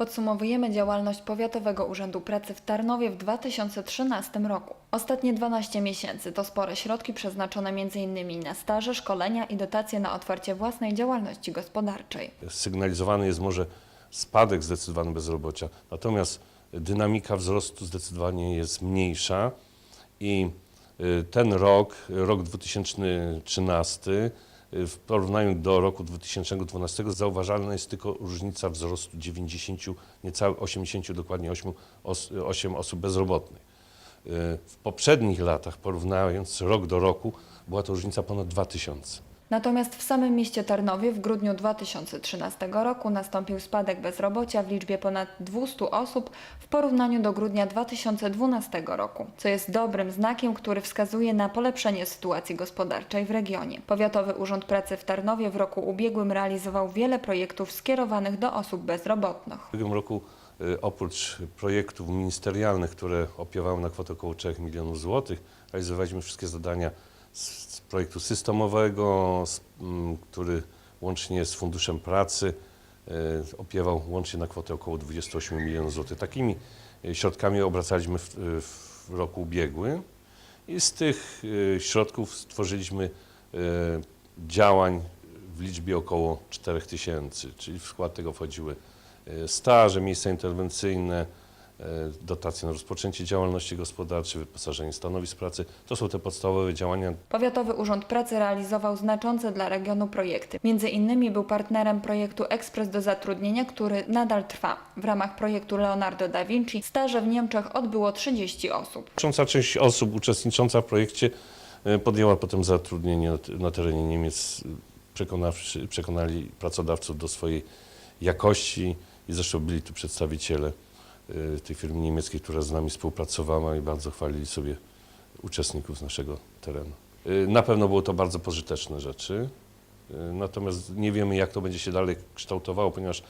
Podsumowujemy działalność Powiatowego Urzędu Pracy w Tarnowie w 2013 roku. Ostatnie 12 miesięcy to spore środki przeznaczone m.in. na staże, szkolenia i dotacje na otwarcie własnej działalności gospodarczej. Sygnalizowany jest może spadek zdecydowany bezrobocia, natomiast dynamika wzrostu zdecydowanie jest mniejsza i y, ten rok, rok 2013, y, w porównaniu do roku 2012 zauważalna jest tylko różnica wzrostu 90, niecałe 80, dokładnie 8, os, 8 osób bezrobotnych. Y, W poprzednich latach, porównując rok do roku, była to różnica ponad 2000. Natomiast w samym mieście Tarnowie w grudniu 2013 roku nastąpił spadek bezrobocia w liczbie ponad 200 osób w porównaniu do grudnia 2012 roku, co jest dobrym znakiem, który wskazuje na polepszenie sytuacji gospodarczej w regionie. Powiatowy Urząd Pracy w Tarnowie w roku ubiegłym realizował wiele projektów skierowanych do osób bezrobotnych. W ubiegłym roku y, oprócz projektów ministerialnych, które opiewały na kwotę około 3 milionów złotych, realizowaliśmy wszystkie zadania z, projektu systemowego, z, m, który łącznie z Funduszem Pracy y, opiewał łącznie na kwotę około 28 milionów złotych. Takimi y, środkami obracaliśmy w, y, w roku ubiegłym i z tych y, środków stworzyliśmy y, działań w liczbie około 4 tysięcy, czyli w skład tego wchodziły e, staże, miejsca interwencyjne, e, dotacje na rozpoczęcie działalności gospodarczej, wyposażenie stanowisk pracy. To są te podstawowe działania. Powiatowy Urząd Pracy realizował znaczące dla regionu projekty. Między innymi był partnerem projektu Ekspres do zatrudnienia, który nadal trwa. W ramach projektu Leonardo da Vinci staże w Niemczech odbyło 30 osób. Znacząca część osób uczestnicząca w projekcie e, podjęła potem zatrudnienie na te- na terenie Niemiec, e, przekonali pracodawców do swojej jakości i zresztą byli tu przedstawiciele e, tej firmy niemieckiej, która z nami współpracowała i bardzo chwalili sobie uczestników z naszego terenu. E, Na pewno było to bardzo pożyteczne rzeczy, e, natomiast nie wiemy jak to będzie się dalej kształtowało, ponieważ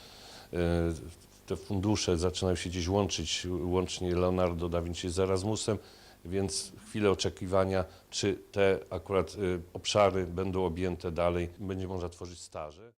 te fundusze zaczynają się gdzieś łączyć, łącznie Leonardo da Vinci z Erasmusem, więc chwilę oczekiwania, czy te akurat y, obszary będą objęte dalej, będzie można tworzyć staże.